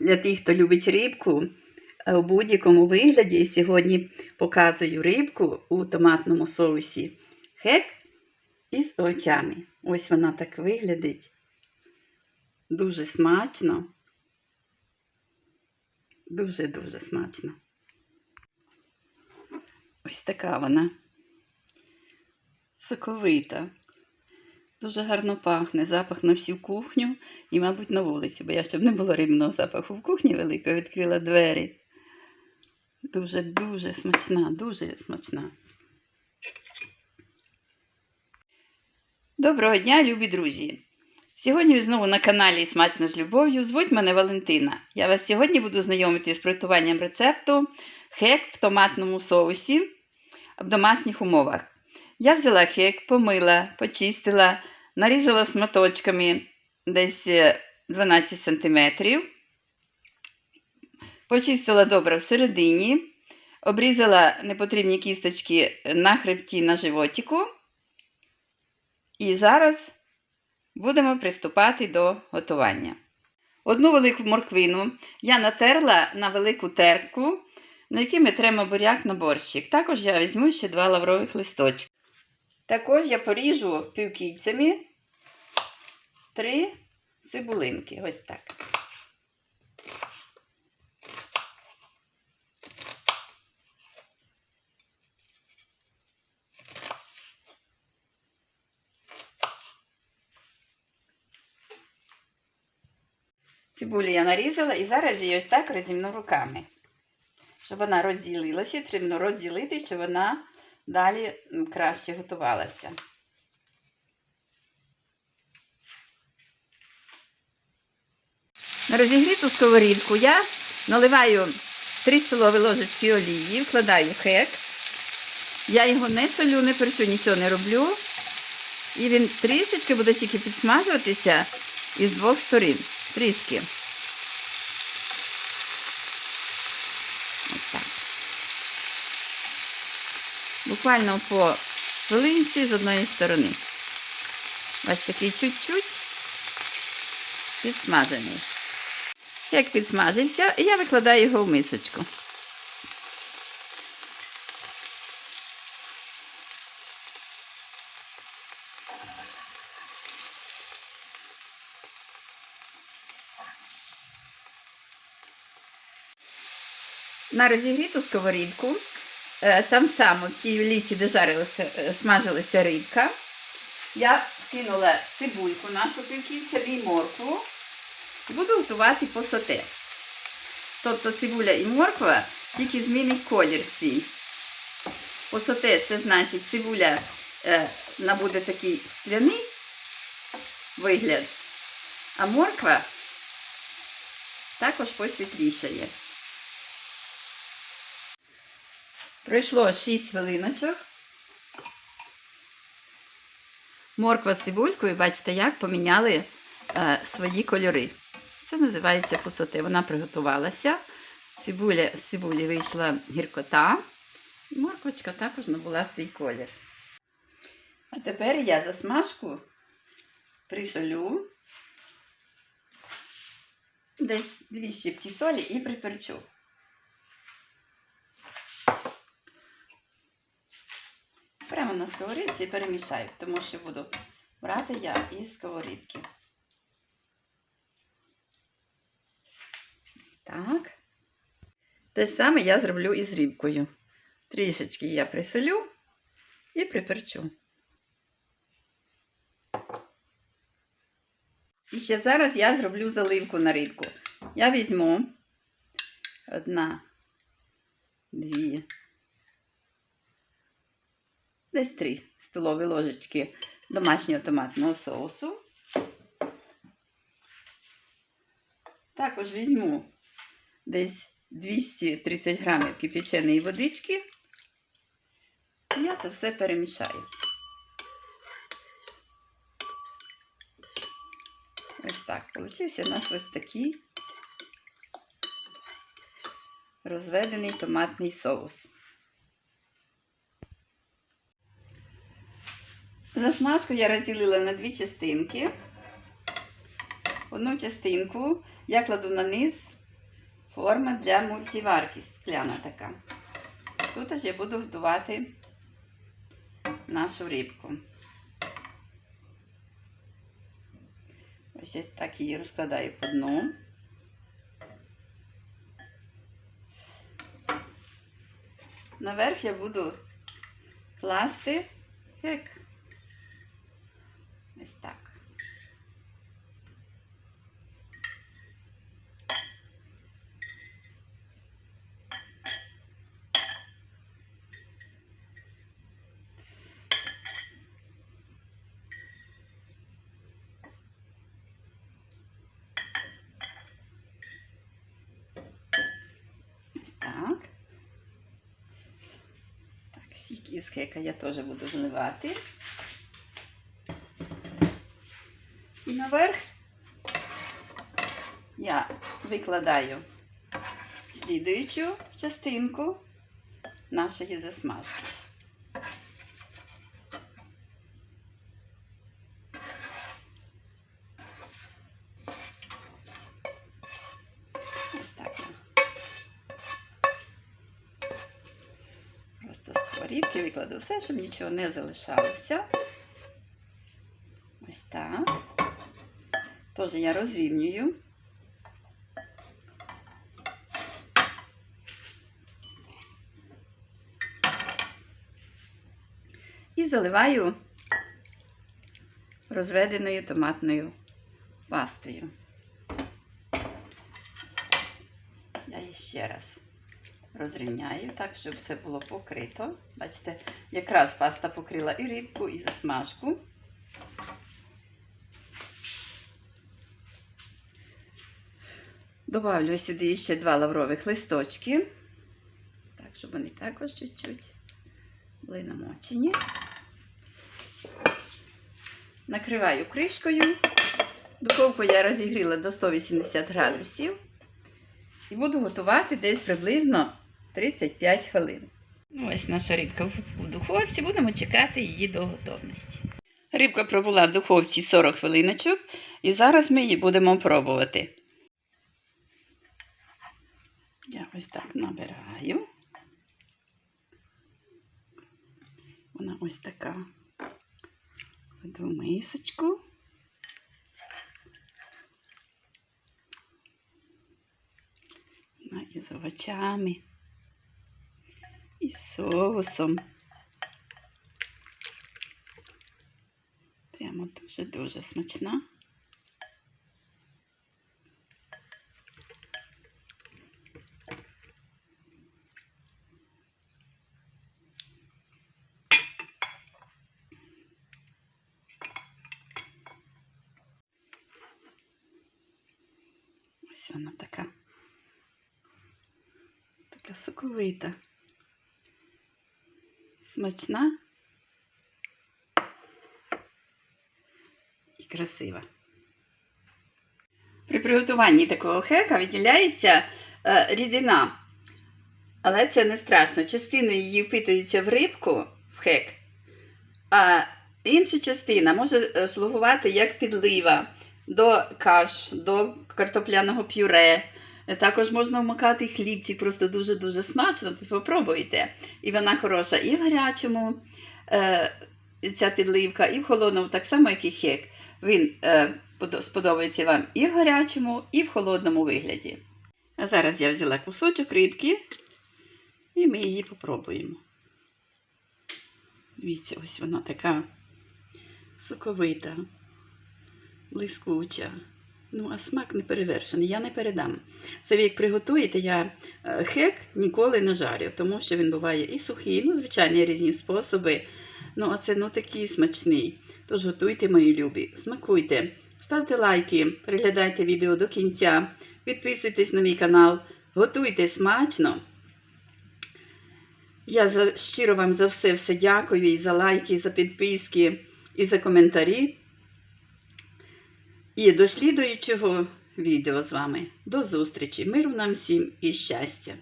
для тих, хто любить рибку е, у будь-якому вигляді. Сьогодні показую рибку у томатному соусі хек із овочами. Ось вона так виглядить. Дуже смачно. Дуже-дуже смачно. Ось така вона. Соковита. Дуже гарно пахне, запах на всю кухню і, мабуть, на вулиці, бо я щоб не було рибного запаху в кухні великої, відкрила двері. Дуже-дуже смачна, дуже смачна. Доброго дня, любі друзі! Сьогодні знову на каналі Смачно з любов'ю. Звуть мене Валентина. Я вас сьогодні буду знайомити з приготуванням рецепту хек в томатному соусі в домашніх умовах. Я взяла хек, помила, почистила, нарізала шматочками десь е, 12 см. Почистила добре всередині, обрізала непотрібні кісточки на хребті на животику. І зараз будемо приступати до готування. Одну велику морквину я натерла на велику терку, на якій ми тремо буряк на борщик. Також я візьму ще два лаврових листочки. Також я поріжу півкільцями три цибулинки. Ось так. Цибулю я нарізала і зараз її ось так розімну руками. Щоб вона розділилася, треба розділити, щоб вона далі краще готувалася. На розігріту сковорідку я наливаю 3 столові ложечки олії, вкладаю хек. Я його не солю, не перчу, нічого не роблю. І він трішечки буде тільки підсмажуватися із двох сторін. Трішки. Буквально по хвилинці з одної сторони. Ось такий чуть-чуть підсмажений. Як підсмажився, я викладаю його в мисочку. На розігріту сковорідку, там само в тій ліці, де жарилася, е, смажилася рибка, я кинула цибульку нашу півкільця і моркву і буду готувати по соте. Тобто цибуля і морква тільки змінить колір свій. По соте це значить цибуля е, набуде такий скляний вигляд, а морква також посвітлішає. Пройшло 6 хвилиночок. Морква з цибулькою, бачите, як поміняли е, свої кольори. Це називається посоти. Вона приготувалася. Цибуля, з цибулі вийшла гіркота. І морквочка також набула свій колір. А тепер я засмажку присолю. Десь дві щіпки солі і приперчу. На сковорідці перемішаю, тому що буду брати я із сковорідки. Так. Те ж саме я зроблю і з рибкою. Трішечки я присолю і приперчу. І ще зараз я зроблю заливку на рибку. Я візьму одна, дві, десь 3 столові ложечки домашнього томатного соусу. Також візьму десь 230 грамів кипяченої водички. Я це все перемішаю. Ось так. Получився у нас ось такий розведений томатний соус. Засмажку я розділила на дві частинки. Одну частинку я кладу на низ форма для мультиварки скляна така. Тут я буду готувати нашу рибку. Ось я так її розкладаю по дну. Наверх я буду класти хек. Ось так. Так, сік із хека я теж буду зливати. І наверх я викладаю слідуючу частинку нашої засмажки. Ось так. Просто сковорідки викладу все, щоб нічого не залишалося. Теж я розрівнюю. І заливаю розведеною томатною пастою. Я її ще раз розрівняю так, щоб все було покрито. Бачите, якраз паста покрила і рибку, і засмажку. Добавлю сюди ще два лаврових листочки, так, щоб вони також чуть-чуть були намочені. Накриваю кришкою. Духовку я розігріла до 180 градусів. І буду готувати десь приблизно 35 хвилин. Ну, ось наша рибка в- духовці, будемо чекати її до готовності. Рибка пробула в духовці 40 хвилиночок, і зараз ми її будемо пробувати. Я ось так набираю. Вона ось така. Кладу в мисочку. Вона із овочами, і соусом. Прямо дуже-дуже смачна. Ось вона така. Така соковита. Смачна і красива. При приготуванні такого хека виділяється е, рідина. Але це не страшно. Частина її впитується в рибку, в хек, а інша частина може е, слугувати як підлива до каш, до картопляного пюре. Е, Також можна вмикати хлібчик, просто дуже-дуже смачно. Попробуйте. І вона хороша і в гарячому е, ця підливка, і в холодному, так само, як і хек. Він е, сподобається вам і в гарячому, і в холодному вигляді. А зараз я взяла кусочок рибки, і ми її попробуємо. Дивіться, ось вона така соковита, блискуча. Ну, а смак не перевершений, я не передам. Це ви як приготуєте, я е, хек ніколи не жарю, тому що він буває і сухий, ну, звичайно, різні способи. Ну, а це ну такий смачний. Тож готуйте, мої любі, смакуйте, ставте лайки, переглядайте відео до кінця, підписуйтесь на мій канал, готуйте смачно. Я щиро вам за все все дякую і за лайки, і за підписки, і за коментарі. І до слідуючого відео з вами. До зустрічі! Миру нам всім і щастя!